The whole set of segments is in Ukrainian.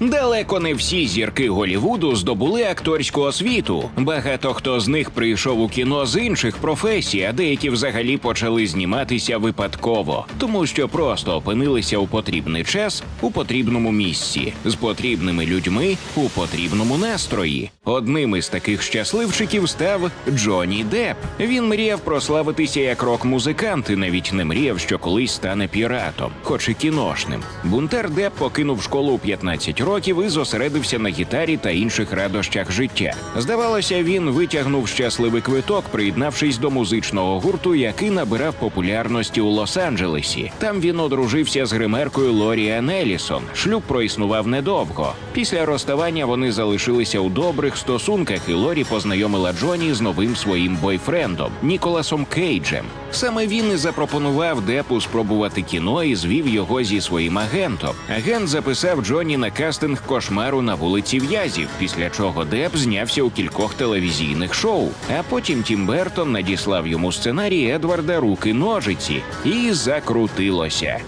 Далеко не всі зірки Голівуду здобули акторську освіту. Багато хто з них прийшов у кіно з інших професій, а деякі взагалі почали зніматися випадково, тому що просто опинилися у потрібний час у потрібному місці, з потрібними людьми у потрібному настрої. Одним із таких щасливчиків став Джонні Депп. Він мріяв прославитися як рок-музикант і навіть не мріяв, що колись стане піратом, хоч і кіношним. Бунтар Депп покинув школу у 15 років і зосередився на гітарі та інших радощах життя. Здавалося, він витягнув щасливий квиток, приєднавшись до музичного гурту, який набирав популярності у Лос-Анджелесі. Там він одружився з гримеркою Лоріан Елісон. Шлюб проіснував недовго. Після розставання вони залишилися у добрих стосунках, і Лорі познайомила Джоні з новим своїм бойфрендом Ніколасом Кейджем. Саме він і запропонував Депу спробувати кіно і звів його зі своїм агентом. Агент записав Джоні на кастинг кошмару на вулиці В'язів, після чого Деп знявся у кількох телевізійних шоу. А потім Тім Бертон надіслав йому сценарій Едварда Руки ножиці і закрутилося.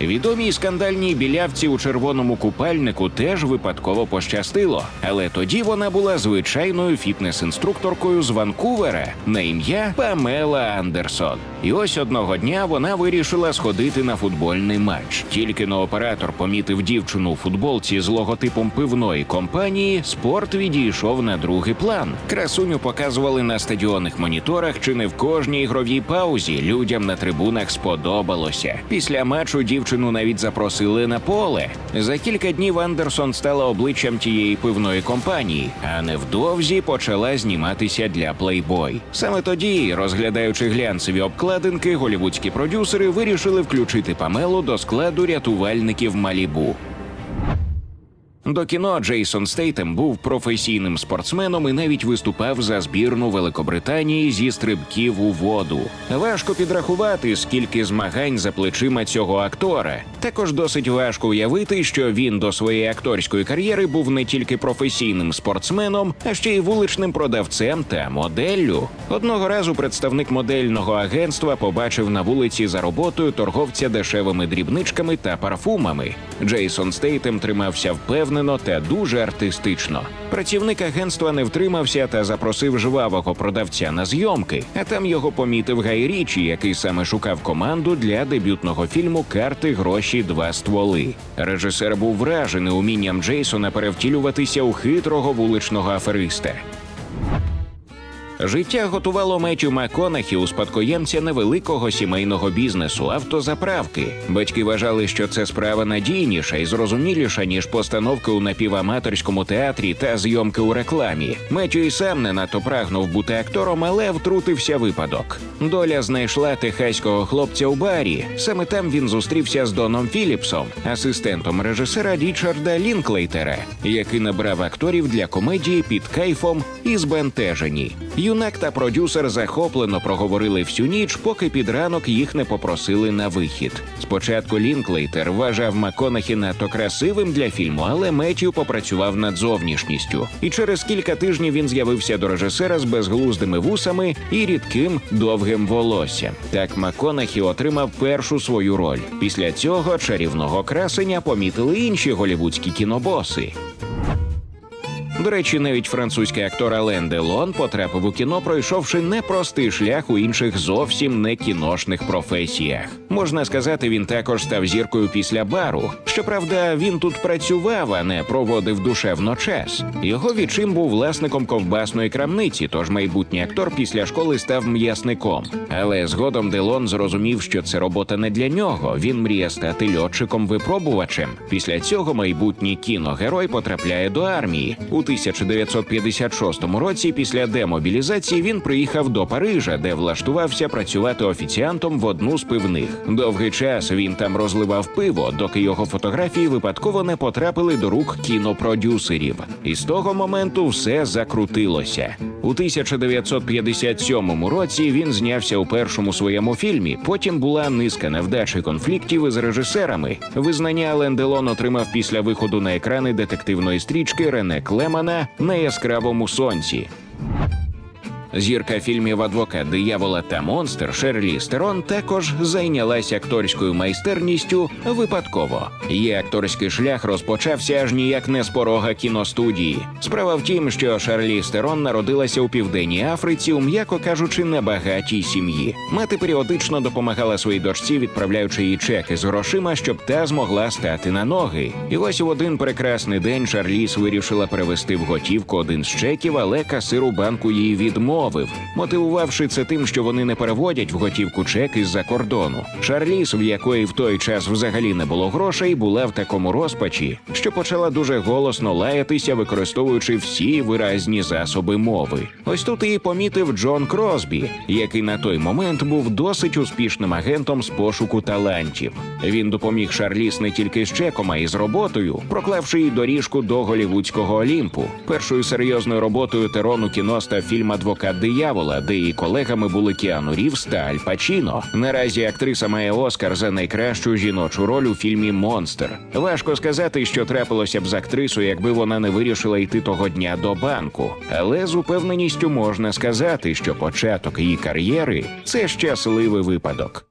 Відомій скандальній білявці у червоному купальнику теж випадково пощастило, але тоді вона була звичайною фітнес-інструкторкою з Ванкувера на ім'я Памела Андерсон. І ось одного дня вона вирішила сходити на футбольний матч. Тільки но оператор помітив дівчину у футболці з логотипом пивної компанії, спорт відійшов на другий план. Красуню показували на стадіонних моніторах чи не в кожній ігровій паузі. Людям на трибунах сподобалося. Після матчу дівчину навіть запросили на поле. За кілька днів Андерсон стала обличчям тієї пивної компанії, а невдовзі почала зніматися для Playboy. Саме тоді, розглядаючи глянцеві обкладинки, голівудські продюсери вирішили включити Памелу до складу рятувальників Малібу. До кіно Джейсон Стейтем був професійним спортсменом і навіть виступав за збірну Великобританії зі стрибків у воду. Важко підрахувати, скільки змагань за плечима цього актора. Також досить важко уявити, що він до своєї акторської кар'єри був не тільки професійним спортсменом, а ще й вуличним продавцем та моделлю. Одного разу представник модельного агентства побачив на вулиці за роботою торговця дешевими дрібничками та парфумами. Джейсон Стейтем тримався впевнено та дуже артистично. Працівник агентства не втримався та запросив жвавого продавця на зйомки. А там його помітив Гай Річі, який саме шукав команду для дебютного фільму Карти, гроші, два стволи. Режисер був вражений умінням Джейсона перевтілюватися у хитрого вуличного афериста. Життя готувало Меттю Маконахі у спадкоємця невеликого сімейного бізнесу автозаправки. Батьки вважали, що це справа надійніша і зрозуміліша, ніж постановки у напіваматорському театрі та зйомки у рекламі. Меттю і сам не надто прагнув бути актором, але втрутився випадок. Доля знайшла техаського хлопця у барі. Саме там він зустрівся з Доном Філіпсом, асистентом режисера Річарда Лінклейтера, який набрав акторів для комедії під кайфом і збентежені. Юнак та продюсер захоплено проговорили всю ніч, поки під ранок їх не попросили на вихід. Спочатку Лінклейтер вважав Маконахі надто красивим для фільму, але Меттю попрацював над зовнішністю. І через кілька тижнів він з'явився до режисера з безглуздими вусами і рідким довгим волоссям. Так Маконахі отримав першу свою роль. Після цього чарівного красення помітили інші голівудські кінобоси. До речі, навіть французький актор Ален Делон потрапив у кіно, пройшовши непростий шлях у інших зовсім не кіношних професіях. Можна сказати, він також став зіркою після бару. Щоправда, він тут працював, а не проводив душевно час. Його відчим був власником ковбасної крамниці, тож майбутній актор після школи став м'ясником. Але згодом Делон зрозумів, що це робота не для нього. Він мріє стати льотчиком-випробувачем. Після цього майбутній кіногерой потрапляє до армії. У 1956 році, після демобілізації, він приїхав до Парижа, де влаштувався працювати офіціантом в одну з пивних. Довгий час він там розливав пиво, доки його фотографії випадково не потрапили до рук кінопродюсерів. І з того моменту все закрутилося. У 1957 році він знявся у першому своєму фільмі. Потім була низка невдач і конфліктів із режисерами. Визнання Ален Делон отримав після виходу на екрани детективної стрічки Рене Клемана на яскравому сонці. Зірка фільмів Адвокат диявола та монстр Шерлі Стерон також зайнялася акторською майстерністю випадково. Її акторський шлях розпочався аж ніяк не з порога кіностудії. Справа в тім, що Шарлі Стерон народилася у південній Африці, у м'яко кажучи, небагатій сім'ї. Мати періодично допомагала своїй дочці, відправляючи їй чеки з грошима, щоб та змогла стати на ноги. І ось в один прекрасний день Шарліс вирішила перевести в готівку один з чеків, але касир у банку її відмовив, мотивувавши це тим, що вони не переводять в готівку чек із-за кордону. Шарліс, в якої в той час взагалі не було грошей, була в такому розпачі, що почала дуже голосно лаятися, використовуючи всі виразні засоби мови. Ось тут її помітив Джон Кросбі, який на той момент був досить успішним агентом з пошуку талантів. Він допоміг Шарліс не тільки з чеком, а й з роботою, проклавши їй доріжку до голівудського Олімпу. Першою серйозною роботою Терону кіно став фільм Диявола, де її колегами були Кіану Рівс та Аль Пачіно. Наразі актриса має Оскар за найкращу жіночу роль у фільмі Монстр. Важко сказати, що трапилося б з актрисою, якби вона не вирішила йти того дня до банку. Але з упевненістю можна сказати, що початок її кар'єри це щасливий випадок.